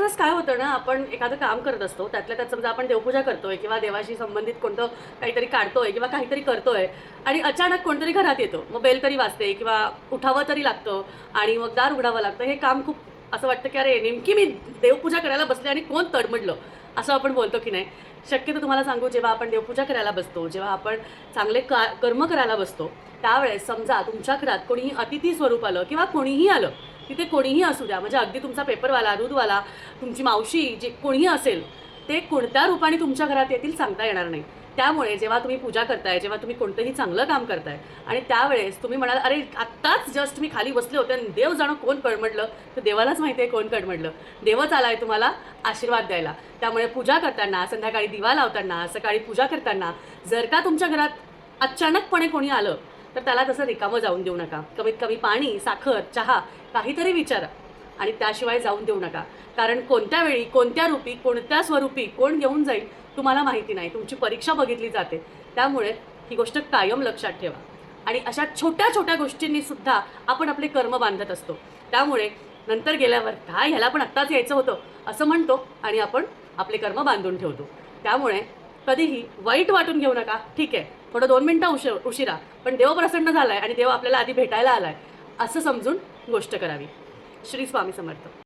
वेळेस काय होतं ना आपण एखादं काम करत असतो त्यातल्या त्यात समजा आपण देवपूजा करतोय किंवा देवाशी संबंधित कोणतं काहीतरी काढतोय किंवा काहीतरी करतोय आणि अचानक कोणतरी घरात येतो मग बेल तरी वाजते किंवा उठावं तरी लागतं आणि मग दार उघडावं लागतं. हे काम खूप असं वाटतं की अरे नेमकी मी देवपूजा करायला बसले आणि कोण तडमडलं? असं आपण बोलतो की नाही. शक्यतो तुम्हाला सांगू जेव्हा आपण देवपूजा करायला बसतो जेव्हा आपण चांगले का कर्म करायला बसतो त्यावेळेस समजा तुमच्या घरात कोणीही अतिथी स्वरूप आलं किंवा कोणीही आलं तिथे कोणीही असू द्या. म्हणजे अगदी तुमचा पेपरवाला दूधवाला तुमची मावशी जे कोणीही असेल ते कोणत्या रूपाने तुमच्या घरात येतील सांगता येणार नाही. त्यामुळे जेव्हा तुम्ही पूजा करताय जेव्हा तुम्ही कोणतंही चांगलं काम करताय आणि त्यावेळेस तुम्ही म्हणाल अरे आत्ताच जस्ट मी खाली बसले होते आणि देव जाणं कोण कडमडलं. तर देवालाच माहिती आहे कोण कडमडलं. देवच आलाय तुम्हाला आशीर्वाद द्यायला. त्यामुळे पूजा करताना संध्याकाळी दिवा लावताना सकाळी पूजा करताना जर का तुमच्या घरात अचानकपणे कोणी आलं तर त्याला तसं रिकामं जाऊन देऊ नका. कमीत कमी पाणी साखर चहा काहीतरी विचारा. आणि त्याशिवाय जाऊन देऊ नका. कारण कोणत्या वेळी कोणत्या रूपी कोणत्या स्वरूपी कोण घेऊन जाईल तुम्हाला माहिती नाही. तुमची परीक्षा बघितली जाते. त्यामुळे ही गोष्ट कायम लक्षात ठेवा. आणि अशा छोट्या छोट्या गोष्टींनी सुद्धा आपण आपले कर्म बांधत असतो. त्यामुळे नंतर गेल्यावर काय ह्याला पण आत्ताच यायचं होतं. असं म्हणतो आणि आपण आपले कर्म बांधून ठेवतो. त्यामुळे कधीही वाईट वाटून घेऊ नका. ठीक आहे? थोडं दोन मिनटं उशीर उशिरा. पण देव प्रसन्न झालाय आणि देव आपल्याला आधी भेटायला आलाय असं समजून गोष्ट करावी. श्री स्वामी समर्थ.